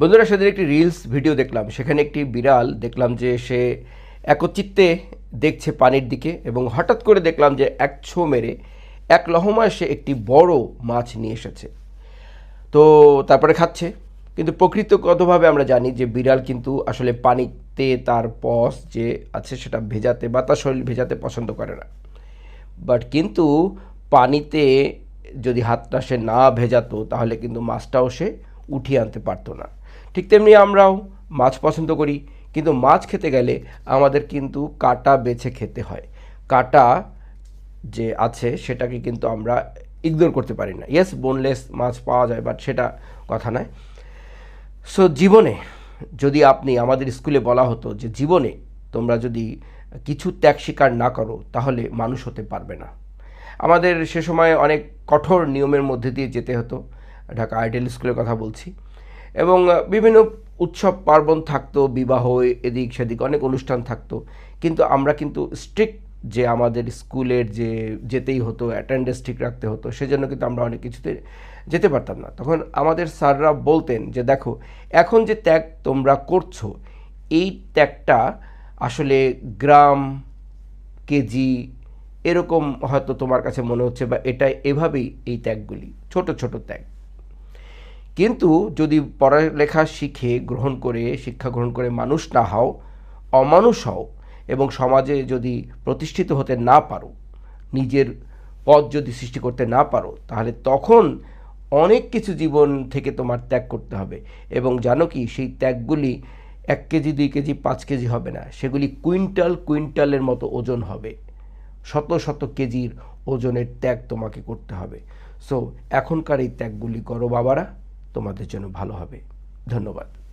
বন্ধুরা, সেদিন একটি রিলস ভিডিও দেখলাম। সেখানে একটি বিড়াল দেখলাম যে সে একচিত্তে দেখছে পানির দিকে এবং হঠাৎ করে দেখলাম যে এক ছো মেরে এক লহমায় সে একটি বড় মাছ নিয়ে এসেছে। তো তারপরে খাচ্ছে। কিন্তু প্রকৃতগতভাবে আমরা জানি যে বিড়াল কিন্তু আসলে পানিতে তার পস যে আছে সেটা ভেজাতে বা তার শরীর ভেজাতে পছন্দ করে না। বাট কিন্তু পানিতে যদি হাতটা সে না ভেজাতো, তাহলে কিন্তু মাছটাও সে উঠিয়ে আনতে পারতো না। ঠিক তেমনি আমরাও মাছ পছন্দ করি, কিন্তু মাছ খেতে গেলে আমাদের কিন্তু কাটা বেছে খেতে হয়। কাটা যে আছে সেটাকে কিন্তু আমরা ইগনোর করতে পারি না। ইয়েস বোনলেস মাছ পাওয়া যায় বাট সেটা কথা নয়। সো জীবনে যদি আপনি আমাদের স্কুলে বলা হতো যে, জীবনে তোমরা যদি কিছু ত্যাগ স্বীকার না করো, তাহলে মানুষ হতে পারবে না। আমাদের সে সময় অনেক কঠোর নিয়মের মধ্যে দিয়ে যেতে হতো। ঢাকা আইডিয়াল স্কুলের কথা বলছি। এবং বিভিন্ন উৎসব পার্বণ থাকতো, বিবাহ, এদিক সেদিক অনেক অনুষ্ঠান থাকতো। কিন্তু আমরা কিন্তু স্ট্রিক্ট যে আমাদের স্কুলের যে যেতেই হতো অ্যাটেন্ডেন্স ঠিক রাখতে হতো, সেজন্য কিন্তু আমরা অনেক কিছুতে যেতে পারতাম না। তখন আমাদের স্যাররা বলতেন যে, দেখো, এখন যে ত্যাগ তোমরা করছ, এই ত্যাগটা আসলে গ্রাম, কেজি, এরকম হয়তো তোমার কাছে মনে হচ্ছে বা এটা এভাবেই এই ত্যাগগুলি, ছোট ছোট ত্যাগ। কিন্তু যদি পড়ালেখা শিখে, গ্রহণ করে, শিক্ষা গ্রহণ করে মানুষ না হও, অমানুষ হও এবং সমাজে যদি প্রতিষ্ঠিত হতে না পারো, নিজের পথ যদি সৃষ্টি করতে না পারো, তাহলে তখন অনেক কিছু জীবন থেকে তোমার ত্যাগ করতে হবে এবং জানো কি, সেই ত্যাগগুলি এক কেজি, দুই কেজি, পাঁচ কেজি হবে না। সেগুলি কুইন্টাল, কুইন্টালের মতো ওজন হবে। শত শত কেজির ওজনের ত্যাগ তোমাকে করতে হবে। সো এখনকার এই ত্যাগগুলি করো বাবারা। তোমাদের জন্য ভালো হবে। ধন্যবাদ।